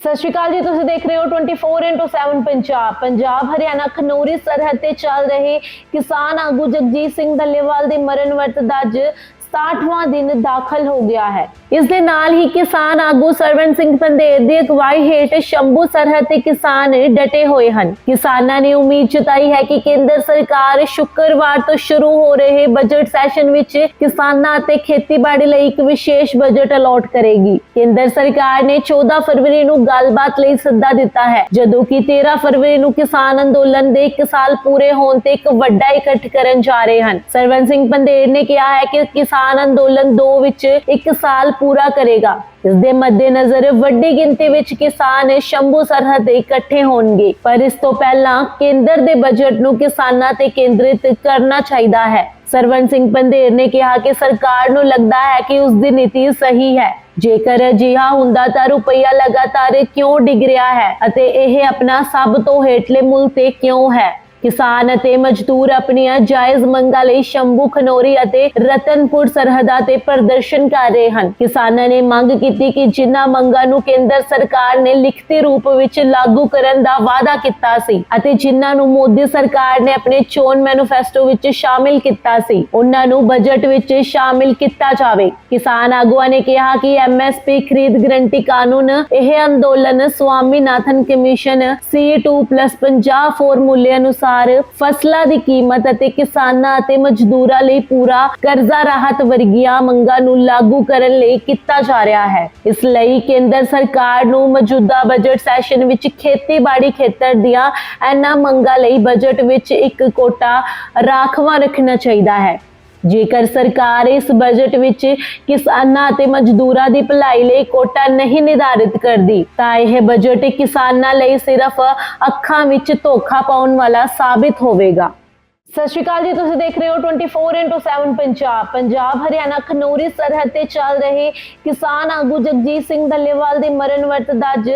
ਸਤਿ ਸ਼੍ਰੀ ਅਕਾਲ ਜੀ, ਤੁਸੀਂ ਦੇਖ ਰਹੇ ਹੋ 24/7 ਪੰਜਾਬ। ਪੰਜਾਬ, ਹਰਿਆਣਾ, ਖਨੌਰੀ, ਸਰਹੱਦ ਤੇ ਚੱਲ ਰਹੇ ਕਿਸਾਨ ਆਗੂ ਜਗਜੀਤ ਸਿੰਘ ਡੱਲੇਵਾਲ ਦੇ ਮਰਨ ਵਰਤ ਦਾ ਅੱਜ 60ਵਾਂ ਦਿਨ ਦਾਖਲ ਹੋ ਗਿਆ ਹੈ। ਇਸ ਦੇ ਨਾਲ ਹੀ ਕਿਸਾਨ ਆਗੂ ਸਰਵਨ ਸਿੰਘ ਪੰਦੇਰ ਦੀ ਅਗਵਾਈ ਹੇਠ ਸ਼ੰਭੂ ਸਰਹੱਦ ਤੇ ਕਿਸਾਨ ਡਟੇ ਹੋਏ ਹਨ। ਕਿਸਾਨਾਂ ਨੇ ਉਮੀਦ ਜਤਾਈ ਹੈ ਕਿ ਕੇਂਦਰ ਸਰਕਾਰ ਸ਼ੁੱਕਰਵਾਰ ਤੋਂ ਸ਼ੁਰੂ ਹੋ ਰਹੇ ਬਜਟ ਸੈਸ਼ਨ ਵਿੱਚ ਕਿਸਾਨਾਂ ਅਤੇ ਖੇਤੀਬਾੜੀ ਲਈ ਇੱਕ ਵਿਸ਼ੇਸ਼ ਬਜਟ ਅਲਾਟ ਕਰੇਗੀ। ਕੇਂਦਰ ਸਰਕਾਰ ਨੇ 14 ਫਰਵਰੀ ਨੂੰ ਗੱਲਬਾਤ ਲਈ ਸੱਦਾ ਦਿੱਤਾ ਹੈ। ਜਦੋਂ ਕਿ 13 ਫਰਵਰੀ ਨੂੰ ਕਿਸਾਨ ਅੰਦੋਲਨ ਦੇ 1 ਸਾਲ ਪੂਰੇ ਹੋਣ ਤੇ ਇੱਕ ਵੱਡਾ ਇਕੱਠ ਕਰਨ ਜਾ ਰਹੇ ਹਨ। ਸਰਵਨ ਸਿੰਘ ਪੰਦੇਰ ਨੇ ਕਿਹਾ ਹੈ ਕਿ ਕਿਸਾਨ ਅੰਦੋਲਨ 2 ਵਿੱਚ 1 ਸਾਲ ਪੂਰਾ ਕਰੇਗਾ। ਇਸ ਦੇ ਮੱਦੇਨਜ਼ਰ ਵੱਡੀ ਗਿਣਤੀ ਵਿੱਚ ਕਿਸਾਨ ਸ਼ੰਭੂ ਸਰਹੱਦ ਇਕੱਠੇ ਹੋਣਗੇ। ਪਰ ਇਸ ਤੋਂ ਪਹਿਲਾਂ ਕੇਂਦਰ ਦੇ ਬਜਟ ਨੂੰ ਕਿਸਾਨਾਂ ਤੇ ਕੇਂਦਰਿਤ ਕਰਨਾ ਚਾਹੀਦਾ ਹੈ। ਸਰਵਨ ਸਿੰਘ ਪੰਦੇਰ ਨੇ ਕਿਹਾ ਕਿ ਸਰਕਾਰ ਨੂੰ ਲੱਗਦਾ ਹੈ ਕਿ ਉਸ ਦੀ ਨੀਤੀ ਸਹੀ ਹੈ। ਜੇਕਰ ਅਜਿਹਾ ਹੁੰਦਾ ਤਾਂ ਰੁਪਈਆ ਲਗਾਤਾਰ ਕਿਉਂ ਡਿੱਗ ਰਿਹਾ ਹੈ ਅਤੇ ਇਹ ਆਪਣਾ ਸਭ ਤੋਂ ਹੇਠਲੇ ਮੁੱਲ ਤੇ ਕਿਉਂ ਹੈ? ਕਿਸਾਨ ਅਤੇ ਮਜ਼ਦੂਰ ਆਪਣੀਆਂ ਜਾਇਜ਼ ਮੰਗਾਂ ਲਈ ਸ਼ੰਭੂ, ਖਨੌਰੀ ਅਤੇ ਰਤਨਪੁਰ ਸਰਹੱਦਾਂ ਤੇ ਪ੍ਰਦਰਸ਼ਨ ਕਰ ਰਹੇ ਹਨ। ਕਿਸਾਨਾਂ ਨੇ ਮੰਗ ਕੀਤੀ ਕਿ ਜਿਨ੍ਹਾਂ ਮੰਗਾਂ ਨੂੰ ਕੇਂਦਰ ਸਰਕਾਰ ਨੇ ਲਿਖਤੀ ਰੂਪ ਵਿੱਚ ਲਾਗੂ ਕਰਨ ਦਾ ਵਾਅਦਾ ਕੀਤਾ ਸੀ ਅਤੇ ਜਿਨ੍ਹਾਂ ਨੂੰ ਮੋਦੀ ਸਰਕਾਰ ਨੇ ਆਪਣੇ ਚੋਣ ਮੈਨੀਫੈਸਟੋ ਵਿੱਚ ਸ਼ਾਮਿਲ ਕੀਤਾ ਸੀ, ਉਹਨਾਂ ਨੂੰ ਬਜਟ ਵਿੱਚ ਸ਼ਾਮਿਲ ਕੀਤਾ ਜਾਵੇ। ਕਿਸਾਨ ਆਗੂਆਂ ਨੇ ਕਿਹਾ ਕਿ ਐਮਐਸਪੀ ਖਰੀਦ ਗਰੰਟੀ ਕਾਨੂੰਨ, ਇਹ ਅੰਦੋਲਨ ਸਵਾਮੀਨਾਥਨ ਕਮਿਸ਼ਨ C2+50 ਫਾਰਮੂਲੇ ਅਨੁਸਾਰ ਫਸਲਾਂ ਦੀ ਕੀਮਤ ਅਤੇ ਕਿਸਾਨਾਂ ਅਤੇ ਮਜ਼ਦੂਰਾਂ ਲਈ ਪੂਰਾ ਕਰਜ਼ਾ ਰਾਹਤ ਵਰਗੀਆਂ ਮੰਗਾਂ ਨੂੰ ਲਾਗੂ ਕਰਨ ਲਈ ਕੀਤਾ ਜਾ ਰਿਹਾ ਹੈ। ਇਸ ਲਈ ਕੇਂਦਰ ਸਰਕਾਰ ਨੂੰ ਮੌਜੂਦਾ ਬਜਟ ਸੈਸ਼ਨ ਵਿੱਚ ਖੇਤੀਬਾੜੀ ਖੇਤਰ ਦੀਆਂ ਇਹਨਾਂ ਮੰਗਾਂ ਲਈ ਬਜਟ ਵਿੱਚ ਇੱਕ ਕੋਟਾ ਰਾਖਵਾਂ ਰੱਖਣਾ ਚਾਹੀਦਾ ਹੈ। ਜੇਕਰ ਸਰਕਾਰ ਇਸ ਬਜਟ ਵਿੱਚ ਕਿਸਾਨਾਂ ਅਤੇ ਮਜ਼ਦੂਰਾਂ ਦੀ ਭਲਾਈ ਲਈ ਕੋਟਾ ਨਹੀਂ ਨਿਰਧਾਰਿਤ ਕਰਦੀ, ਤਾਂ ਇਹ ਬਜਟ ਕਿਸਾਨਾਂ ਲਈ ਸਿਰਫ ਅੱਖਾਂ ਵਿੱਚ ਧੋਖਾ ਪਾਉਣ ਵਾਲਾ ਸਾਬਿਤ ਹੋਵੇਗਾ। ਸਤਿ ਸ਼੍ਰੀ ਅਕਾਲ ਜੀ, ਤੁਸੀਂ ਦੇਖ ਰਹੇ ਹੋ 24/7 ਪੰਜਾਬ। ਪੰਜਾਬ, ਹਰਿਆਣਾ, ਖਨੌਰੀ, ਸਰਹੱਦ ਤੇ ਚੱਲ ਰਹੇ ਕਿਸਾਨ ਆਗੂ ਜਗਜੀਤ ਸਿੰਘ ਡੱਲੇਵਾਲ ਦੇ ਮਰਨ ਵਰਤ ਦਾ ਅੱਜ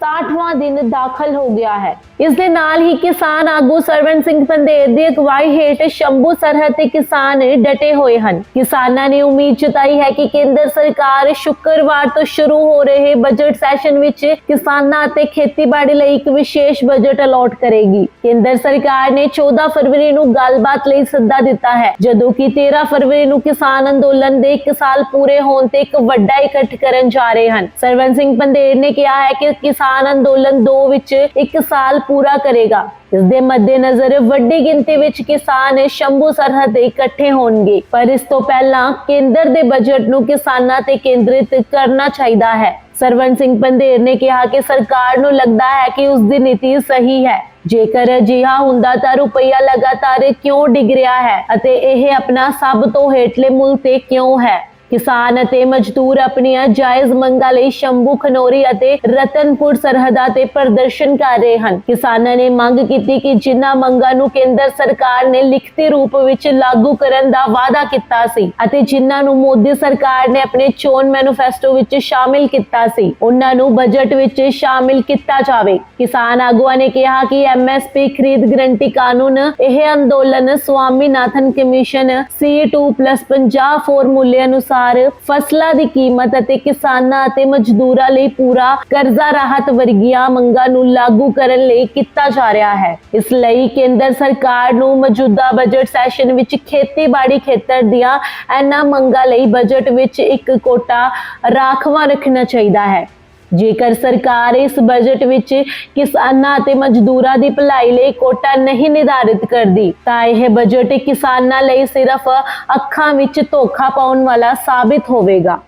60ਵਾਂ ਦਿਨ ਦਾਖਲ ਹੋ ਗਿਆ ਹੈ। ਇਸ ਦੇ ਨਾਲ ਹੀ ਕਿਸਾਨ ਆਗੂ ਸਰਵਨ ਸਿੰਘ ਪੰਦੇਰ ਦੀ ਅਗਵਾਈ ਹੇਠ ਸ਼ੰਭੂ ਸਰਹੱਦ ਤੇ ਕਿਸਾਨ ਡਟੇ ਹੋਏ ਹਨ। ਕਿਸਾਨਾਂ ਨੇ ਉਮੀਦ ਜਤਾਈ ਹੈ ਕਿ ਕੇਂਦਰ ਸਰਕਾਰ ਸ਼ੁੱਕਰਵਾਰ ਤੋਂ ਸ਼ੁਰੂ ਹੋ ਰਹੇ ਬਜਟ ਸੈਸ਼ਨ ਵਿੱਚ ਕਿਸਾਨਾਂ ਅਤੇ ਖੇਤੀਬਾੜੀ ਲਈ ਇੱਕ ਵਿਸ਼ੇਸ਼ ਬਜਟ ਅਲਾਟ ਕਰੇਗੀ। ਕੇਂਦਰ ਸਰਕਾਰ ਨੇ 14 ਫਰਵਰੀ ਨੂੰ ਗੱਲਬਾਤ ਲਈ ਸੱਦਾ ਦਿੱਤਾ ਹੈ, ਜਦੋਂ ਕਿ 13 ਫਰਵਰੀ ਨੂੰ ਕਿਸਾਨ ਅੰਦੋਲਨ ਦੇ 1 ਸਾਲ ਪੂਰੇ ਹੋਣ ਤੇ ਇੱਕ ਵੱਡਾ ਇਕੱਠ ਕਰਨ ਜਾ ਰਹੇ ਹਨ। ਸਰਵਨ ਸਿੰਘ ਪੰਦੇਰ ਨੇ ਕਿਹਾ ਹੈ ਕਿ ਕਿਸਾਨ ਅੰਦੋਲਨ 2 ਵਿੱਚ 1 ਸਾਲ ਪੂਰਾ ਕਰੇਗਾ। ਇਸ ਦੇ ਮੱਦੇਨਜ਼ਰ ਵੱਡੀ ਗਿਣਤੀ ਵਿੱਚ ਕਿਸਾਨ ਸ਼ੰਭੂ ਸਰਹੱਦ ਇਕੱਠੇ ਹੋਣਗੇ। ਪਰ ਇਸ ਤੋਂ ਪਹਿਲਾਂ ਕੇਂਦਰ ਦੇ ਬਜਟ ਨੂੰ ਕਿਸਾਨਾਂ ਤੇ ਕੇਂਦਰਿਤ ਕਰਨਾ ਚਾਹੀਦਾ ਹੈ। ਸਰਵਨ ਸਿੰਘ ਪੰਦੇਰ ਨੇ ਕਿਹਾ ਕਿ ਸਰਕਾਰ ਨੂੰ ਲੱਗਦਾ ਹੈ ਕਿ ਉਸ ਦੀ ਨੀਤੀ ਸਹੀ ਹੈ। ਜੇਕਰ ਅਜਿਹਾ ਹੁੰਦਾ ਤਾਂ ਰੁਪਈਆ ਲਗਾਤਾਰ ਕਿਉਂ ਡਿੱਗ ਰਿਹਾ ਹੈ ਅਤੇ ਇਹ ਆਪਣਾ ਸਭ ਤੋਂ ਹੇਠਲੇ ਮੁੱਲ ਤੇ ਕਿਉਂ ਹੈ? ਕਿਸਾਨ ਅਤੇ ਮਜ਼ਦੂਰ ਆਪਣੀਆਂ ਜਾਇਜ਼ ਮੰਗਾਂ ਲਈ ਸ਼ੰਭੂ, ਖਨੌਰੀ ਅਤੇ ਰਤਨਪੁਰ ਸਰਹੱਦਾਂ ਤੇ ਪ੍ਰਦਰਸ਼ਨ ਕਰ ਰਹੇ ਹਨ। ਕਿਸਾਨਾਂ ਨੇ ਮੰਗ ਕੀਤੀ ਕਿ ਜਿਨ੍ਹਾਂ ਮੰਗਾਂ ਨੂੰ ਕੇਂਦਰ ਸਰਕਾਰ ਨੇ ਲਿਖਤੀ ਰੂਪ ਵਿੱਚ ਲਾਗੂ ਕਰਨ ਦਾ ਵਾਅਦਾ ਕੀਤਾ ਸੀ ਅਤੇ ਜਿਨ੍ਹਾਂ ਨੂੰ ਮੋਦੀ ਸਰਕਾਰ ਨੇ ਆਪਣੇ ਚੋਣ ਮੈਨੀਫੈਸਟੋ ਵਿੱਚ ਸ਼ਾਮਿਲ ਕੀਤਾ ਸੀ, ਉਹਨਾਂ ਨੂੰ ਬਜਟ ਵਿੱਚ ਸ਼ਾਮਿਲ ਕੀਤਾ ਜਾਵੇ। ਕਿਸਾਨ ਆਗੂਆਂ ਨੇ ਕਿਹਾ ਕਿ ਐਮਐਸਪੀ ਖਰੀਦ ਗਰੰਟੀ ਕਾਨੂੰਨ, ਇਹ ਅੰਦੋਲਨ ਸਵਾਮੀਨਾਥਨ ਕਮਿਸ਼ਨ C2+50 ਫਾਰਮੂਲੇ ਅਨੁਸਾਰ ਫਸਲਾਂ ਦੀ ਕੀਮਤ ਅਤੇ ਕਿਸਾਨਾਂ ਅਤੇ ਮਜ਼ਦੂਰਾਂ ਲਈ ਪੂਰਾ ਕਰਜ਼ਾ ਰਾਹਤ ਵਰਗੀਆਂ ਮੰਗਾਂ ਨੂੰ ਲਾਗੂ ਕਰਨ ਲਈ ਕੀਤਾ ਜਾ ਰਿਹਾ ਹੈ। ਇਸ ਲਈ ਕੇਂਦਰ ਸਰਕਾਰ ਨੂੰ ਮੌਜੂਦਾ ਬਜਟ ਸੈਸ਼ਨ ਵਿੱਚ ਖੇਤੀਬਾੜੀ ਖੇਤਰ ਦੀਆਂ ਇਹਨਾਂ ਮੰਗਾਂ ਲਈ ਬਜਟ ਵਿੱਚ ਇੱਕ ਕੋਟਾ ਰਾਖਵਾਂ ਰੱਖਣਾ ਚਾਹੀਦਾ ਹੈ। ਜੇਕਰ ਸਰਕਾਰ ਇਸ ਬਜਟ ਵਿੱਚ ਕਿਸਾਨਾਂ ਅਤੇ ਮਜ਼ਦੂਰਾਂ ਦੀ ਭਲਾਈ ਲਈ ਕੋਟਾ ਨਹੀਂ ਨਿਰਧਾਰਿਤ ਕਰਦੀ, ਤਾਂ ਇਹ ਬਜਟ ਕਿਸਾਨਾਂ ਲਈ ਸਿਰਫ ਅੱਖਾਂ ਵਿੱਚ ਧੋਖਾ ਪਾਉਣ ਵਾਲਾ ਸਾਬਿਤ ਹੋਵੇਗਾ।